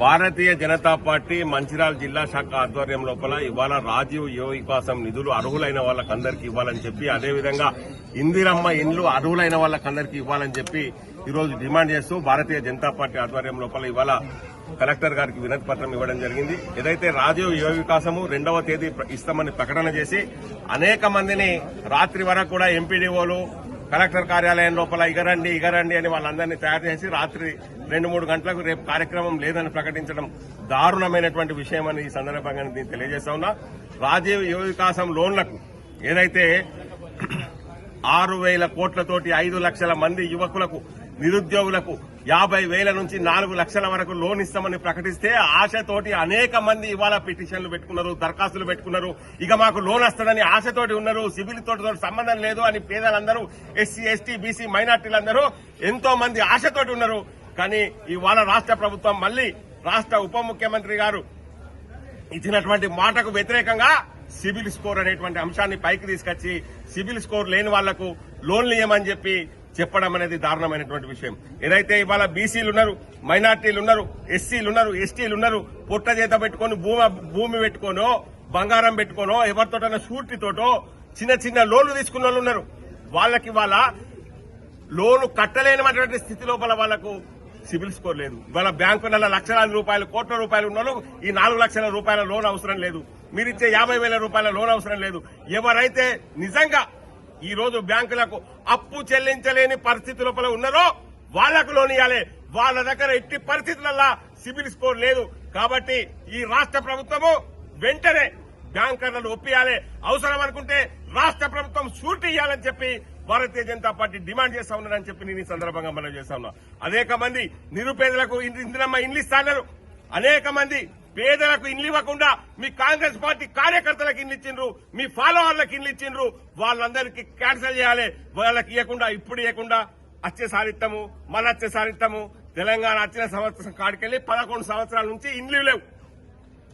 Bharatiya Janata party Mancherial జిల్లా శాఖ ఆధ్వర్యం లోపల ఇవాళ రాజీవ్ యువ వికాసం నిధులు అర్హులైన వాళ్ళకందరికీ ఇవ్వాలని చెప్పి అదేవిధంగా ఇందిరమ్మ ఇండ్లు అర్హులైన వాళ్ళకందరికీ ఇవ్వాలని చెప్పి ఈరోజు డిమాండ్ చేస్తూ భారతీయ జనతా పార్టీ ఆధ్వర్యం లోపల ఇవాళ కలెక్టర్ గారికి వినతి పత్రం ఇవ్వడం జరిగింది. ఏదైతే రాజీవ్ యువ వికాసము రెండవ తేదీ ప్ర- ఇస్తామని ప్రకటన చేసి అనేక మందిని రాత్రి వరకు కూడా ఎంపీడీఓలు కలెక్టర్ కార్యాలయం లోపల ఇగరండి ఇగరండి అని వాళ్ళందరినీ తయారు చేసి రాత్రి రెండు మూడు గంటలకు రేపు కార్యక్రమం లేదని ప్రకటించడం దారుణమైనటువంటి విషయం అని ఈ సందర్భంగా నేను తెలియజేస్తా ఉన్నా. రాజీవ్ యువ వికాసం లోన్లకు ఏదైతే ఆరు వేల కోట్లతోటి ఐదు లక్షల మంది యువకులకు నిరుద్యోగులకు యాభై వేల నుంచి నాలుగు లక్షల వరకు లోన్ ఇస్తామని ప్రకటిస్తే ఆశతోటి అనేక మంది ఇవాళ పిటిషన్లు పెట్టుకున్నారు దరఖాస్తులు పెట్టుకున్నారు. ఇక మాకు లోన్ వస్తుందని ఆశతోటి ఉన్నారు సివిల్ తోటి సంబంధం లేదు అని పేదలందరూ ఎస్సీ ఎస్టీ బీసీ మైనార్టీలందరూ ఎంతో మంది ఆశతోటి ఉన్నారు. కానీ ఇవాళ రాష్ట్ర ప్రభుత్వం మళ్ళీ రాష్ట్ర ఉప ముఖ్యమంత్రి గారు ఇచ్చినటువంటి మాటకు వ్యతిరేకంగా సిబిల్ స్కోర్ అనేటువంటి అంశాన్ని పైకి తీసుకొచ్చి సిబిల్ స్కోర్ లేని వాళ్ళకు లోన్లు ఇవ్వమని చెప్పి చెప్పడం అనేది దారుణమైనటువంటి విషయం. ఏదైతే ఇవాళ బీసీలు ఉన్నారు మైనార్టీలు ఉన్నారు ఎస్సీలు ఉన్నారు ఎస్టీలు ఉన్నారు పుట్ట చేత పెట్టుకొని భూమి భూమి పెట్టుకోనో బంగారం పెట్టుకోనో ఎవరితోటైనా షూరిటీతోటో చిన్న చిన్న లోన్లు తీసుకున్న వాళ్ళు ఉన్నారు. వాళ్ళకి వాళ్ళ లోను కట్టలేనటువంటి స్థితి లోపల వాళ్ళకు సిబిల్ స్కోర్ లేదు. ఇవాళ బ్యాంకు నెల లక్షలాది రూపాయలు కోట్ల రూపాయలు ఉన్న ఈ నాలుగు లక్షల రూపాయల లోన్ అవసరం లేదు. మీరిచ్చే యాభై వేల రూపాయల లోన్ అవసరం లేదు. ఎవరైతే నిజంగా ఈ రోజు బ్యాంకులకు అప్పు చెల్లించలేని పరిస్థితి లోపల ఉన్నారో వాళ్ళకు లోన్ ఇవ్వాలి వాళ్ళ దగ్గర ఎట్టి పరిస్థితులలో సిబిల్ స్కోర్ లేదు. కాబట్టి ఈ రాష్ట్ర ప్రభుత్వము వెంటనే బ్యాంకర్లను ఒప్పియాలి అవసరం అనుకుంటే రాష్ట్ర ప్రభుత్వం షూరిటీ ఇవ్వాలని చెప్పి భారతీయ జనతా పార్టీ డిమాండ్ చేస్తా ఉన్నారని చెప్పి నేను ఈ సందర్భంగా మనం చేస్తా ఉన్నా. అనేక మంది నిరుపేదలకు ఇంటి- ఇందిరమ్మ ఇండ్లు ఇస్తాన్నారు అనేక మంది పేదలకు ఇల్లు ఇవ్వకుండా మీ కాంగ్రెస్ పార్టీ కార్యకర్తలకు ఇల్లు ఇచ్చిండ్రు మీ ఫాలోవర్లకు ఇల్లు ఇచ్చిండ్రు వాళ్ళందరికీ క్యాన్సిల్ చేయాలి. వాళ్ళకి ఇవ్వకుండా ఇప్పుడు ఇవ్వకుండా వచ్చేసారి ఇస్తాము మళ్ళీ వచ్చేసారి ఇస్తాము తెలంగాణ వచ్చిన సంవత్సరం కాడికెళ్ళి పదకొండు సంవత్సరాల నుంచి ఇండ్లు లేవు.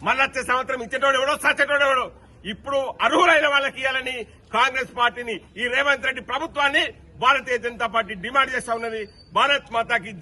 మళ్ళీ వచ్చే సంవత్సరం ఇచ్చేటోడు ఎవడో సచ్చేటోడు ఎవడో. ఇప్పుడు అర్హులైన వాళ్ళకి ఇవ్వాలని కాంగ్రెస్ పార్టీని ఈ రేవంత్ రెడ్డి ప్రభుత్వాన్ని భారతీయ జనతా పార్టీ డిమాండ్ చేస్తా ఉన్నది. భారత్ మాతాకి